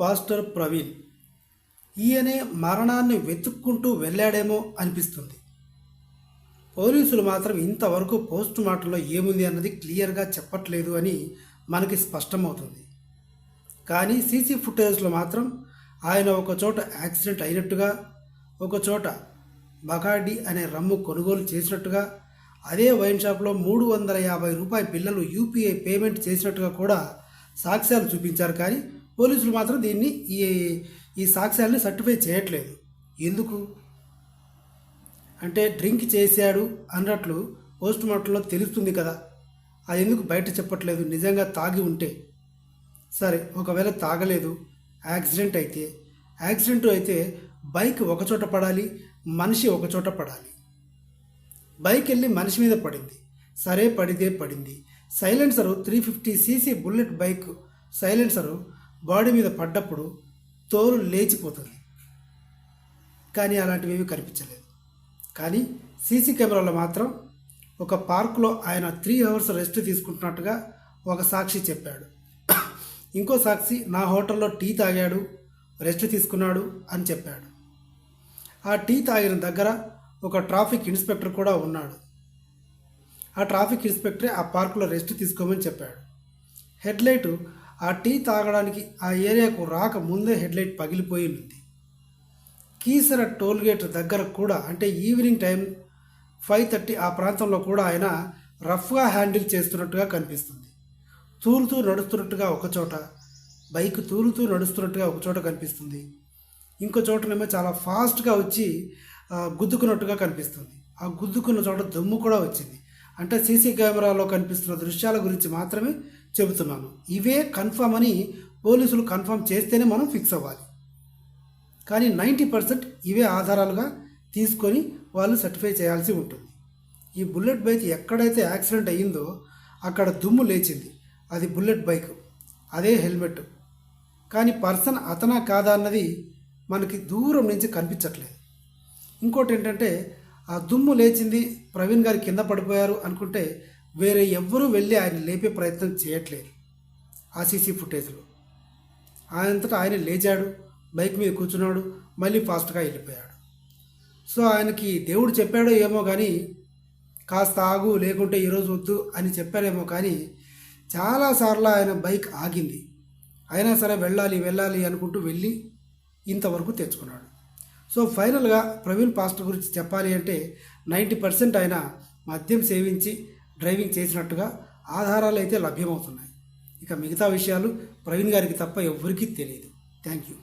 Pastor Praveen ఈయనే మరణాన్ని వెతుక్కుంటూ వెళ్ళాడేమో అనిపిస్తుంది. పోలీసులు మాత్రం ఇంతవరకు పోస్ట్ మార్టంలో ఏముంది అన్నది క్లియర్గా చెప్పట్లేదు అని మనకి స్పష్టమవుతుంది. కానీ సీసీ ఫుటేజ్లో మాత్రం ఆయన ఒక చోట యాక్సిడెంట్ అయినట్టుగా ఒక చోట బకాడి అనే రమ్ము కొనుగోలు చేసినట్టుగా అదే వైన్ షాప్లో మూడు వందల యాభై రూపాయల పిల్లలు యూపీఐ పేమెంట్ చేసినట్టుగా కూడా సాక్ష్యాలు చూపించారు. కానీ పోలీసులు మాత్రం దీన్ని ఈ ఈ సాక్ష్యాలని సర్టిఫై చేయట్లేదు. ఎందుకు? అంటే డ్రింక్ చేశాడు అన్నట్లు పోస్ట్ మార్టంలో తెలుస్తుంది కదా. అది ఎందుకు బయట చెప్పట్లేదు? నిజంగా తాగి ఉంటే. సరే ఒకవేళ తాగలేదు యాక్సిడెంట్ అయితే యాక్సిడెంట్ అయితే బైక్ ఒకచోట పడాలి మనిషి ఒకచోట పడాలి. బైక్ వెళ్ళి మనిషి మీద పడింది. సరే పడితే పడింది. Silencer three fifty CC bullet bike silencer body మీద పడ్డప్పుడు తోలు లేచిపోతుంది. కానీ అలాంటివి ఏమీ కనిపించలేదు. కానీ సీసీ కెమెరాలో మాత్రం ఒక పార్కులో ఆయన త్రీ అవర్స్ రెస్ట్ తీసుకుంటున్నట్టుగా ఒక సాక్షి చెప్పాడు. ఇంకో సాక్షి నా హోటల్లో టీ తాగాడు రెస్ట్ తీసుకున్నాడు అని చెప్పాడు. ఆ టీ తాగిన దగ్గర ఒక ట్రాఫిక్ ఇన్స్పెక్టర్ కూడా ఉన్నాడు. ఆ ట్రాఫిక్ ఇన్స్పెక్టరే ఆ పార్కులో రెస్ట్ తీసుకోమని చెప్పాడు. హెడ్లైట్ ఆ టీ తాగడానికి ఆ ఏరియాకు రాక ముందే హెడ్లైట్ పగిలిపోయి ఉంది. కీసర టోల్గేట్ దగ్గర కూడా అంటే ఈవినింగ్ టైం ఫైవ్ థర్టీ ఆ ప్రాంతంలో కూడా ఆయన రఫ్గా హ్యాండిల్ చేస్తున్నట్టుగా కనిపిస్తుంది. తూలుతూ నడుస్తున్నట్టుగా ఒకచోట బైక్ తూలుతూ నడుస్తున్నట్టుగా ఒక చోట కనిపిస్తుంది. ఇంకో చోటనేమో చాలా ఫాస్ట్గా వచ్చి గుద్దుకున్నట్టుగా కనిపిస్తుంది. ఆ గుద్దుకున్న చోట దుమ్ము కూడా వచ్చింది. అంటే సీసీ కెమెరాలో కనిపిస్తున్న దృశ్యాల గురించి మాత్రమే చెబుతున్నాను. ఇవే కన్ఫర్మ్ అని పోలీసులు కన్ఫర్మ్ చేస్తేనే మనం ఫిక్స్ అవ్వాలి. కానీ నైంటీ పర్సెంట్ ఇవే ఆధారాలుగా తీసుకొని వాళ్ళు సర్టిఫై చేయాల్సి ఉంటుంది. ఈ బుల్లెట్ బైక్ ఎక్కడైతే యాక్సిడెంట్ అయ్యిందో అక్కడ దుమ్ము లేచింది. అది బుల్లెట్ బైక్ అదే హెల్మెట్. కానీ పర్సన్ అతనా కాదా అన్నది మనకి దూరం నుంచి కనిపించట్లేదు. ఇంకోటి ఏంటంటే ఆ దుమ్ము లేచింది. ప్రవీణ్ గారు కింద పడిపోయారు అనుకుంటే వేరే ఎవ్వరూ వెళ్ళి ఆయన లేపే ప్రయత్నం చేయట్లేదు ఆ సీసీ ఫుటేజ్లో. ఆయనంతటా ఆయన లేచాడు బైక్ మీద కూర్చున్నాడు మళ్ళీ ఫాస్ట్గా వెళ్ళిపోయాడు. సో ఆయనకి దేవుడు చెప్పాడో ఏమో కానీ కాస్త ఆగు లేకుంటే ఈరోజు వద్దు అని చెప్పారేమో కానీ చాలాసార్లు ఆయన బైక్ ఆగింది. అయినా సరే వెళ్ళాలి వెళ్ళాలి అనుకుంటూ వెళ్ళి ఇంతవరకు తెచ్చుకున్నాడు. సో ఫైనల్గా ప్రవీణ్ పాస్టర్ గురించి చెప్పాలి అంటే నైంటీ పర్సెంట్ ఆయన మద్యం సేవించి డ్రైవింగ్ చేసినట్టుగా ఆధారాలు అయితే లభ్యమవుతున్నాయి. ఇక మిగతా విషయాలు ప్రవీణ్ గారికి తప్ప ఎవ్వరికీ తెలియదు. Thank you.